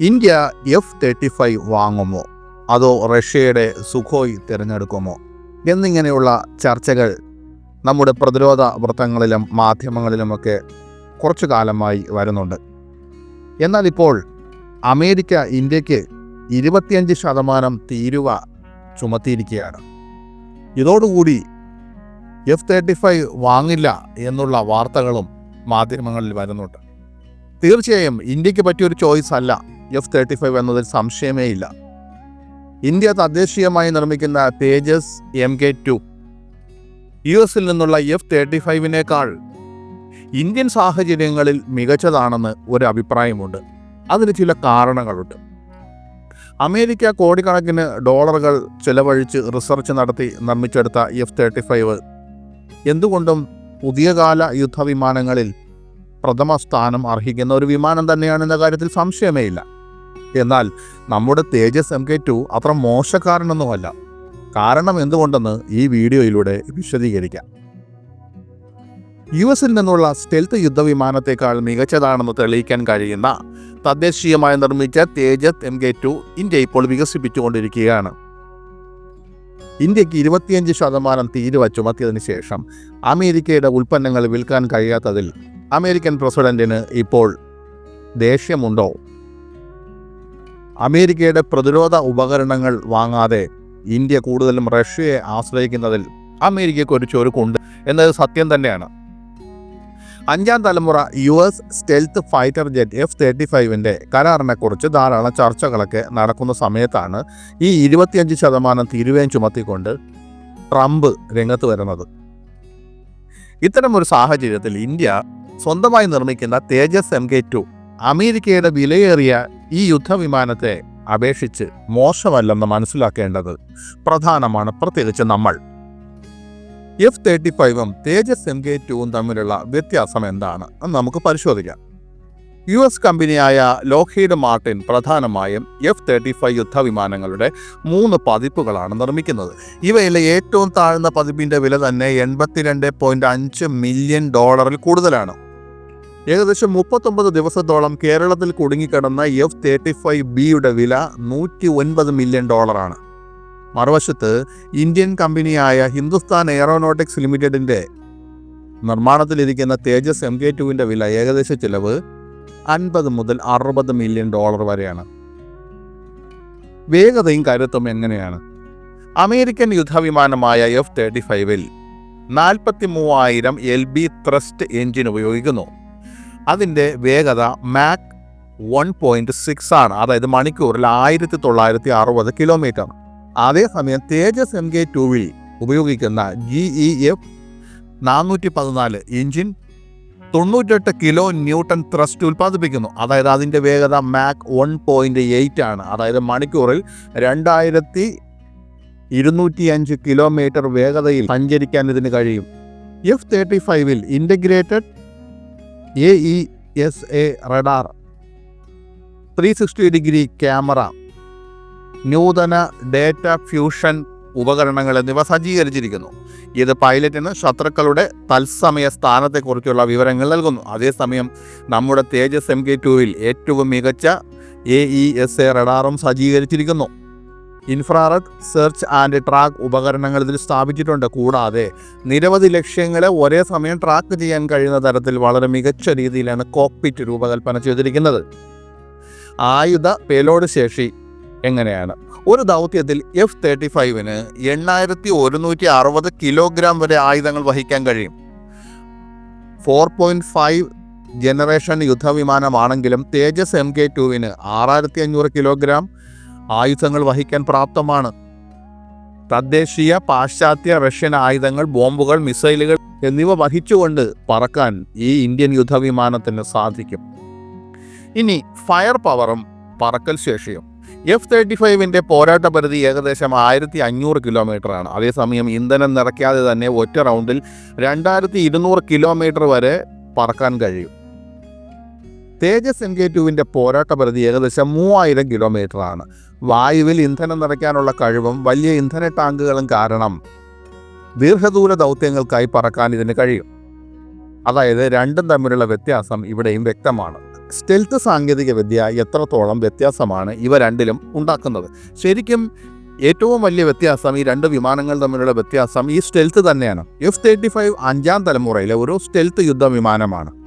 India F thirty five വാങ്ങുമോ? അതോ റഷ്യയുടെ സുഖോയ് തിരഞ്ഞെടുക്കുമോ? എന്നിങ്ങനെയുള്ള ചർച്ചകൾ നമ്മുടെ പ്രതിരോധ വൃത്തങ്ങളിലും മാധ്യമങ്ങളിലുമൊക്കെ കുറച്ചു കാലമായി വരുന്നുണ്ട്. എന്നാൽ ഇപ്പോൾ അമേരിക്ക ഇന്ത്യയ്ക്ക് ഇരുപത്തിയഞ്ച് ശതമാനം തീരുവ ചുമത്തിയിരിക്കുകയാണ്. ഇതോടുകൂടി എഫ് തേർട്ടി ഫൈവ് വാങ്ങില്ല എന്നുള്ള വാർത്തകളും മാധ്യമങ്ങളിൽ വരുന്നുണ്ട്. തീർച്ചയായും ഇന്ത്യയ്ക്ക് പറ്റിയൊരു ചോയ്സ് അല്ല എഫ് തേർട്ടി ഫൈവ് എന്നതിൽ സംശയമേ ഇല്ല. ഇന്ത്യ തദ്ദേശീയമായി നിർമ്മിക്കുന്ന Tejas M K two. U എസിൽ നിന്നുള്ള എഫ് തേർട്ടി ഫൈവിനേക്കാൾ ഇന്ത്യൻ സാഹചര്യങ്ങളിൽ മികച്ചതാണെന്ന് ഒരു അഭിപ്രായമുണ്ട്. അതിന് ചില കാരണങ്ങളുണ്ട്. അമേരിക്ക കോടിക്കണക്കിന് ഡോളറുകൾ ചെലവഴിച്ച് റിസർച്ച് നടത്തി നിർമ്മിച്ചെടുത്ത എഫ് തേർട്ടി ഫൈവ് എന്തുകൊണ്ടും പുതിയ കാല യുദ്ധവിമാനങ്ങളിൽ പ്രഥമ സ്ഥാനം അർഹിക്കുന്ന ഒരു വിമാനം തന്നെയാണെന്ന കാര്യത്തിൽ സംശയമേ ഇല്ല. എന്നാൽ നമ്മുടെ തേജസ് എം കെ ടു അത്ര മോശക്കാരനൊന്നുമല്ല. കാരണം എന്തുകൊണ്ടെന്ന് ഈ വീഡിയോയിലൂടെ വിശദീകരിക്കാം. യു എസിൽ നിന്നുള്ള സ്റ്റെൽത്ത് യുദ്ധവിമാനത്തേക്കാൾ മികച്ചതാണെന്ന് തെളിയിക്കാൻ കഴിയുന്ന തദ്ദേശീയമായി നിർമ്മിച്ച Tejas M K two India ഇപ്പോൾ വികസിപ്പിച്ചുകൊണ്ടിരിക്കുകയാണ്. ഇന്ത്യയ്ക്ക് ഇരുപത്തിയഞ്ച് ശതമാനം തീരുവ ചുമത്തിയതിനു ശേഷം അമേരിക്കയുടെ ഉൽപ്പന്നങ്ങൾ വിൽക്കാൻ കഴിയാത്തതിൽ അമേരിക്കൻ പ്രസിഡന്റിന് ഇപ്പോൾ ദേഷ്യമുണ്ടോ? അമേരിക്കയുടെ പ്രതിരോധ ഉപകരണങ്ങൾ വാങ്ങാതെ ഇന്ത്യ കൂടുതലും റഷ്യയെ ആശ്രയിക്കുന്നതിൽ അമേരിക്കയ്ക്ക് ഒരു ചൊരുക്കുണ്ട് എന്നത് സത്യം തന്നെയാണ്. അഞ്ചാം തലമുറ U S stealth fighter jet F thirty ഫൈവിന്റെ കരാറിനെക്കുറിച്ച് ധാരാളം ചർച്ചകളൊക്കെ നടക്കുന്ന സമയത്താണ് ഈ ഇരുപത്തിയഞ്ച് ശതമാനം തീരുവയും ചുമത്തിക്കൊണ്ട് ട്രംപ് രംഗത്ത് വരുന്നത്. ഇത്തരമൊരു സാഹചര്യത്തിൽ ഇന്ത്യ സ്വന്തമായി നിർമ്മിക്കുന്ന തേജസ് എം കെ ടു അമേരിക്കയുടെ വിലയേറിയ ഈ യുദ്ധവിമാനത്തെ അപേക്ഷിച്ച് മോശമല്ലെന്ന് മനസ്സിലാക്കേണ്ടത് പ്രധാനമാണ് പ്രത്യേകിച്ച് നമ്മൾ. എഫ് തേർട്ടി ഫൈവും തേജസ് എം കെ ടുവും തമ്മിലുള്ള വ്യത്യാസം എന്താണ്? എന്ന് നമുക്ക് പരിശോധിക്കാം. യു എസ് കമ്പനിയായ ലോക്ഹീഡ് മാർട്ടിൻ പ്രധാനമായും എഫ് തേർട്ടി ഫൈവ് യുദ്ധവിമാനങ്ങളുടെ മൂന്ന് പതിപ്പുകളാണ് നിർമ്മിക്കുന്നത്. ഇവയിലെ ഏറ്റവും താഴ്ന്ന പതിപ്പിന്റെ വില തന്നെ എൺപത്തിരണ്ട് പോയിന്റ് അഞ്ച് മില്യൺ ഡോളറിൽ കൂടുതലാണ്. ഏകദേശം മുപ്പത്തൊമ്പത് ദിവസത്തോളം കേരളത്തിൽ കുടുങ്ങിക്കിടന്ന എഫ് തേർട്ടി ഫൈവ് ബിയുടെ വില നൂറ്റി ഒൻപത് മില്യൺ ഡോളറാണ് മറുവശത്ത് ഇന്ത്യൻ കമ്പനിയായ ഹിന്ദുസ്ഥാൻ എയറോനോട്ടിക്സ് ലിമിറ്റഡിന്റെ നിർമ്മാണത്തിലിരിക്കുന്ന തേജസ് എം കെ ടുവിന്റെ വില ഏകദേശ ചിലവ് അൻപത് മുതൽ അറുപത് മില്യൺ ഡോളർ വരെയാണ്. വേഗതയും കരുത്തും എങ്ങനെയാണ്? അമേരിക്കൻ യുദ്ധവിമാനമായ എഫ് തേർട്ടി ഫൈവിൽ നാൽപ്പത്തി മൂവായിരം എൽ ബി ത്രസ്റ്റ് എഞ്ചിൻ ഉപയോഗിക്കുന്നു. അതിന്റെ വേഗത മാക് വൺ പോയിന്റ് സിക്സ് ആണ്. അതായത് മണിക്കൂറിൽ ആയിരത്തി തൊള്ളായിരത്തി അറുപത് കിലോമീറ്റർ അതേസമയം തേജസ് എം കെ ടുവിൽ ഉപയോഗിക്കുന്ന ജി ഇ എഫ് നാനൂറ്റി പതിനാല് എഞ്ചിൻ തൊണ്ണൂറ്റെട്ട് കിലോ ന്യൂട്ടൺ ത്രസ്റ്റ് ഉൽപ്പാദിപ്പിക്കുന്നു. അതായത് അതിന്റെ വേഗത മാക് വൺ പോയിന്റ് എയ്റ്റ് ആണ്. അതായത് മണിക്കൂറിൽ രണ്ടായിരത്തി ഇരുന്നൂറ്റി അഞ്ച് കിലോമീറ്റർ വേഗതയിൽ സഞ്ചരിക്കാൻ ഇതിന് കഴിയും. എഫ് തേർട്ടി ഫൈവിൽ integrated A E S A radar three sixty degree camera നൂതന ഡേറ്റ ഫ്യൂഷൻ ഉപകരണങ്ങൾ എന്നിവ സജ്ജീകരിച്ചിരിക്കുന്നു. ഇത് പൈലറ്റിന് ശത്രുക്കളുടെ തത്സമയ സ്ഥാനത്തെക്കുറിച്ചുള്ള വിവരങ്ങൾ നൽകുന്നു. അതേസമയം നമ്മുടെ തേജസ് എം കെ ടുവിൽ ഏറ്റവും മികച്ച എ ഇ എസ് എ റഡാറും സജ്ജീകരിച്ചിരിക്കുന്നു. ഇൻഫ്രാറെഡ് സെർച്ച് ആൻഡ് ട്രാക്ക് ഉപകരണങ്ങൾ ഇതിൽ സ്ഥാപിച്ചിട്ടുണ്ട്. കൂടാതെ നിരവധി ലക്ഷ്യങ്ങളെ ഒരേ സമയം ട്രാക്ക് ചെയ്യാൻ കഴിയുന്ന തരത്തിൽ വളരെ മികച്ച രീതിയിലാണ് കോക്പിറ്റ് രൂപകൽപ്പന ചെയ്തിരിക്കുന്നത്. ആയുധ പേലോഡ് ശേഷി എങ്ങനെയാണ്? ഒരു ദൗത്യത്തിൽ എഫ് തേർട്ടി ഫൈവിന് എണ്ണായിരത്തി ഒരുന്നൂറ്റി അറുപത് കിലോഗ്രാം വരെ ആയുധങ്ങൾ വഹിക്കാൻ കഴിയും. ഫോർ പോയിന്റ് ഫൈവ് ജനറേഷൻ യുദ്ധവിമാനമാണെങ്കിലും തേജസ് എം കെ ടുവിന് ആറായിരത്തി അഞ്ഞൂറ് കിലോഗ്രാം ആയുധങ്ങൾ വഹിക്കാൻ പ്രാപ്തമാണ്. തദ്ദേശീയ പാശ്ചാത്യ റഷ്യൻ ആയുധങ്ങൾ ബോംബുകൾ മിസൈലുകൾ എന്നിവ വഹിച്ചുകൊണ്ട് പറക്കാൻ ഈ ഇന്ത്യൻ യുദ്ധവിമാനത്തിന് സാധിക്കും. ഇനി ഫയർ പവറും പറക്കൽ ശേഷിയും. എഫ് തേർട്ടി ഫൈവിന്റെ പോരാട്ട പരിധി ഏകദേശം ആയിരത്തി അഞ്ഞൂറ് കിലോമീറ്ററാണ്. അതേസമയം ഇന്ധനം നിറയ്ക്കാതെ തന്നെ ഒറ്റ റൗണ്ടിൽ രണ്ടായിരത്തി ഇരുന്നൂറ് കിലോമീറ്റർ വരെ പറക്കാൻ കഴിയും. തേജസ് എം കെ ടുവിന്റെ പോരാട്ട പരിധി ഏകദേശം മൂവായിരം കിലോമീറ്ററാണ് വായുവിൽ ഇന്ധനം നിറയ്ക്കാനുള്ള കഴിവും വലിയ ഇന്ധന ടാങ്കുകളും കാരണം ദീർഘദൂര ദൗത്യങ്ങൾക്കായി പറക്കാൻ ഇതിന് കഴിയും. അതായത് രണ്ടും തമ്മിലുള്ള വ്യത്യാസം ഇവിടെയും വ്യക്തമാണ്. സ്റ്റെൽത്ത് സാങ്കേതികവിദ്യ എത്രത്തോളം വ്യത്യാസമാണ് ഇവ രണ്ടിലും ഉണ്ടാക്കുന്നത്. ശരിക്കും ഏറ്റവും വലിയ വ്യത്യാസം ഈ രണ്ട് വിമാനങ്ങൾ തമ്മിലുള്ള വ്യത്യാസം ഈ സ്റ്റെൽത്ത് തന്നെയാണ്. എഫ് തേർട്ടി ഫൈവ് അഞ്ചാം തലമുറയിലെ ഒരു സ്റ്റെൽത്ത് യുദ്ധ വിമാനമാണ്.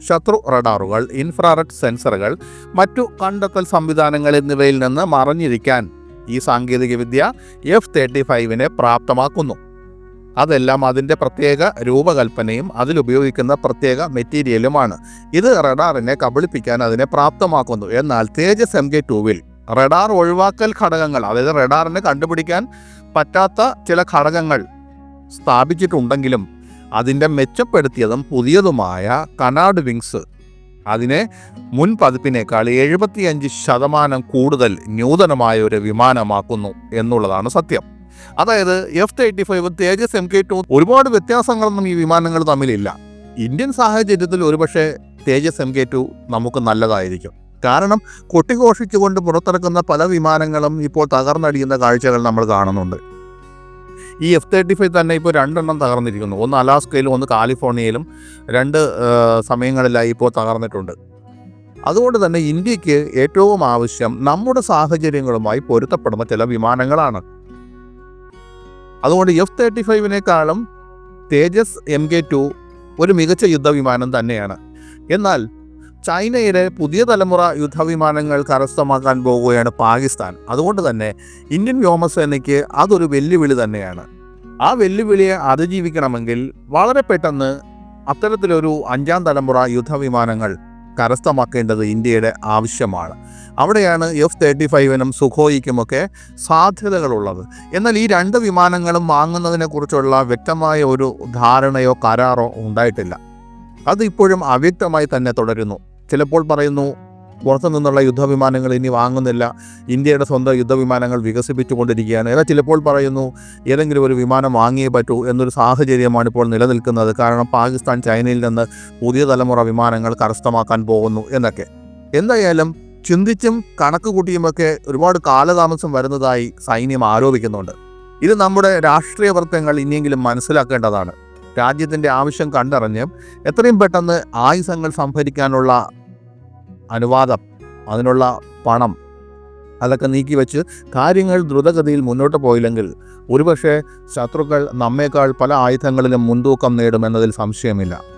ശത്രു റഡാറുകൾ ഇൻഫ്രാറെഡ് സെൻസറുകൾ മറ്റു കണ്ടെത്തൽ സംവിധാനങ്ങൾ എന്നിവയിൽ നിന്ന് മറഞ്ഞിരിക്കാൻ ഈ സാങ്കേതികവിദ്യ എഫ് തേർട്ടി ഫൈവിനെ പ്രാപ്തമാക്കുന്നു. അതെല്ലാം അതിന്റെ പ്രത്യേക രൂപകൽപ്പനയും അതിലുപയോഗിക്കുന്ന പ്രത്യേക മെറ്റീരിയലുമാണ്. ഇത് റഡാറിനെ കബളിപ്പിക്കാൻ അതിനെ പ്രാപ്തമാക്കുന്നു. എന്നാൽ തേജസ് എം കെ ടൂവിൽ റഡാർ ഒഴിവാക്കൽ ഘടകങ്ങൾ അതായത് റഡാറിനെ കണ്ടുപിടിക്കാൻ പറ്റാത്ത ചില ഘടകങ്ങൾ സ്ഥാപിച്ചിട്ടുണ്ടെങ്കിലും അതിന്റെ മെച്ചപ്പെടുത്തിയതും പുതിയതുമായ കനാഡ് വിങ്സ്. അതിനെ മുൻ പതിപ്പിനേക്കാൾ എഴുപത്തിയഞ്ച് ശതമാനം കൂടുതൽ നൂതനമായ ഒരു വിമാനമാക്കുന്നു എന്നുള്ളതാണ് സത്യം. അതായത് F thirty five Tejas M K two ഒരുപാട് വ്യത്യാസങ്ങളൊന്നും ഈ വിമാനങ്ങൾ തമ്മിലില്ല. ഇന്ത്യൻ സാഹചര്യത്തിൽ ഒരുപക്ഷെ തേജസ് എം കെ ടു നമുക്ക് നല്ലതായിരിക്കും. കാരണം കൊട്ടിഘോഷിച്ചുകൊണ്ട് പുറത്തിറക്കുന്ന പല വിമാനങ്ങളും ഇപ്പോൾ തകർന്നടിയുന്ന കാഴ്ചകൾ നമ്മൾ കാണുന്നുണ്ട്. ഈ എഫ് തേർട്ടി ഫൈവ് തന്നെ ഇപ്പോൾ രണ്ടെണ്ണം തകർന്നിരിക്കുന്നു. ഒന്ന് അലാസ്കയിലും ഒന്ന് കാലിഫോർണിയയിലും രണ്ട് സമയങ്ങളിലായി ഇപ്പോൾ തകർന്നിട്ടുണ്ട്. അതുകൊണ്ട് തന്നെ ഇന്ത്യയ്ക്ക് ഏറ്റവും ആവശ്യം നമ്മുടെ സാഹചര്യങ്ങളുമായി പൊരുത്തപ്പെടുന്ന ചില വിമാനങ്ങളാണ്. അതുകൊണ്ട് എഫ് തേർട്ടി ഫൈവിനേക്കാളും തേജസ് എം കെ ടു ഒരു മികച്ച യുദ്ധവിമാനം തന്നെയാണ്. എന്നാൽ ചൈനയിലെ പുതിയ തലമുറ യുദ്ധവിമാനങ്ങൾ കരസ്ഥമാക്കാൻ പോവുകയാണ് പാകിസ്ഥാൻ. അതുകൊണ്ട് തന്നെ ഇന്ത്യൻ വ്യോമസേനയ്ക്ക് അതൊരു വെല്ലുവിളി തന്നെയാണ്. ആ വെല്ലുവിളിയെ അതിജീവിക്കണമെങ്കിൽ വളരെ പെട്ടെന്ന് അത്തരത്തിലൊരു അഞ്ചാം തലമുറ യുദ്ധവിമാനങ്ങൾ കരസ്ഥമാക്കേണ്ടത് ഇന്ത്യയുടെ ആവശ്യമാണ്. അവിടെയാണ് എഫ് തേർട്ടി ഫൈവിനും സുഖോയിക്കുമൊക്കെ സാധ്യതകളുള്ളത്. എന്നാൽ ഈ രണ്ട് വിമാനങ്ങളും വാങ്ങുന്നതിനെക്കുറിച്ചുള്ള വ്യക്തമായ ഒരു ധാരണയോ കരാറോ ഉണ്ടായിട്ടില്ല. അത് ഇപ്പോഴും അവ്യക്തമായി തന്നെ തുടരുന്നു. ചിലപ്പോൾ പറയുന്നു പുറത്തു നിന്നുള്ള യുദ്ധവിമാനങ്ങൾ ഇനി വാങ്ങുന്നില്ല. ഇന്ത്യയുടെ സ്വന്തം യുദ്ധവിമാനങ്ങൾ വികസിപ്പിച്ചുകൊണ്ടിരിക്കുകയാണ്. എന്നാൽ ചിലപ്പോൾ പറയുന്നു ഏതെങ്കിലും ഒരു വിമാനം വാങ്ങിയേ പറ്റൂ എന്നൊരു സാഹചര്യമാണ് ഇപ്പോൾ നിലനിൽക്കുന്നത്. കാരണം പാകിസ്ഥാൻ ചൈനയിൽ നിന്ന് പുതിയ തലമുറ വിമാനങ്ങൾ കരസ്ഥമാക്കാൻ പോകുന്നു എന്നൊക്കെ. എന്തായാലും ചിന്തിച്ചും കണക്ക് കൂട്ടിയുമൊക്കെ ഒരുപാട് കാലതാമസം വരുന്നതായി സൈന്യം ആരോപിക്കുന്നുണ്ട്. ഇത് നമ്മുടെ രാഷ്ട്രീയ വൃത്തങ്ങൾ ഇനിയെങ്കിലും മനസ്സിലാക്കേണ്ടതാണ്. രാജ്യത്തിന്റെ ആവശ്യം കണ്ടറിഞ്ഞ് എത്രയും പെട്ടെന്ന് ആയുധങ്ങൾ സംഭരിക്കാനുള്ള അനുവാദം അതിനുള്ള പണം അതൊക്കെ നീക്കി വെച്ച് കാര്യങ്ങൾ ദ്രുതഗതിയിൽ മുന്നോട്ട് പോയില്ലെങ്കിൽ ഒരുപക്ഷെ ശത്രുക്കൾ നമ്മേക്കാൾ പല ആയുധങ്ങളിലും മുൻതൂക്കം നേടുമെന്നതിൽ സംശയമില്ല.